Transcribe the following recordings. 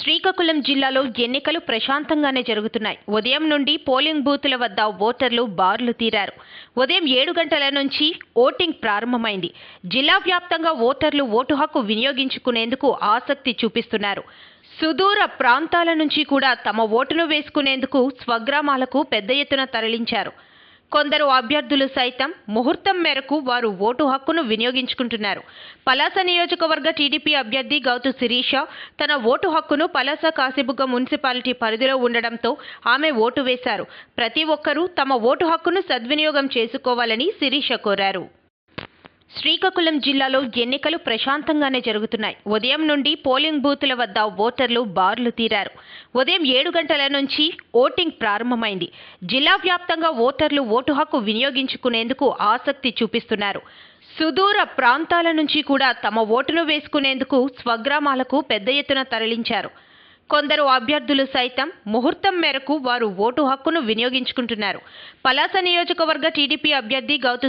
శ్రీకాకుళం జిల్లాలో ఎన్నికలు ప్రశాంతంగానే జరుగుతున్నాయి. ఉదయం నుండి పోలింగ్ బూతుల వద్ద ఓటర్లు బార్లు తీరారు. ఉదయం ఏడు గంటల నుంచి ఓటింగ్ ప్రారంభమైంది. జిల్లా వ్యాప్తంగా ఓటర్లు ఓటు హక్కు వినియోగించుకునేందుకు ఆసక్తి చూపిస్తున్నారు. సుదూర ప్రాంతాల నుంచి కూడా తమ ఓటును వేసుకునేందుకు స్వగ్రామాలకు పెద్ద ఎత్తున తరలించారు. కొందరు అభ్యర్థులు సైతం ముహూర్తం మేరకు వారు ఓటు హక్కును వినియోగించుకుంటున్నారు. పలాస నియోజకవర్గ టీడీపీ అభ్యర్థి గౌతు శిరీష తన ఓటు హక్కును పలాస కాసిబుగ్గ మున్సిపాలిటీ పరిధిలో ఉండడంతో ఆమె ఓటు వేశారు. ప్రతి ఒక్కరూ తమ ఓటు హక్కును సద్వినియోగం చేసుకోవాలని శిరీష కోరారు. శ్రీకాకుళం జిల్లాలో ఎన్నికలు ప్రశాంతంగానే జరుగుతున్నాయి. ఉదయం నుండి పోలింగ్ బూతుల వద్ద ఓటర్లు బార్లు తీరారు. ఉదయం ఏడు గంటల నుంచి ఓటింగ్ ప్రారంభమైంది. జిల్లా వ్యాప్తంగా ఓటర్లు ఓటు హక్కు వినియోగించుకునేందుకు ఆసక్తి చూపిస్తున్నారు. సుదూర ప్రాంతాల నుంచి కూడా తమ ఓటును వేసుకునేందుకు స్వగ్రామాలకు పెద్ద ఎత్తున తరలించారు. కొందరు అభ్యర్థులు సైతం ముహూర్తం మేరకు వారు ఓటు హక్కును వినియోగించుకుంటున్నారు. పలాస నియోజకవర్గ టీడీపీ అభ్యర్థి గౌతు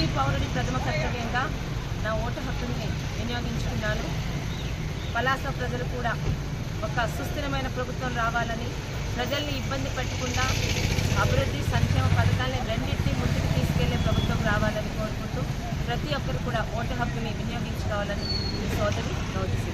ప్రతి పౌరుడి ప్రథమ కర్తవ్యంగా నా ఓటు హక్కుని వినియోగించుకున్నాను. పలాస ప్రజలు కూడా ఒక సుస్థిరమైన ప్రభుత్వం రావాలని ప్రజల్ని ఇబ్బంది పెట్టకుండా అభివృద్ధి సంక్షేమ పథకాలని రెండింటినీ ముందుకు తీసుకెళ్ళే ప్రభుత్వం రావాలని కోరుకుంటూ ప్రతి ఒక్కరు కూడా ఓటు హక్కుని వినియోగించుకోవాలని ఈ సోదరి నోటీసు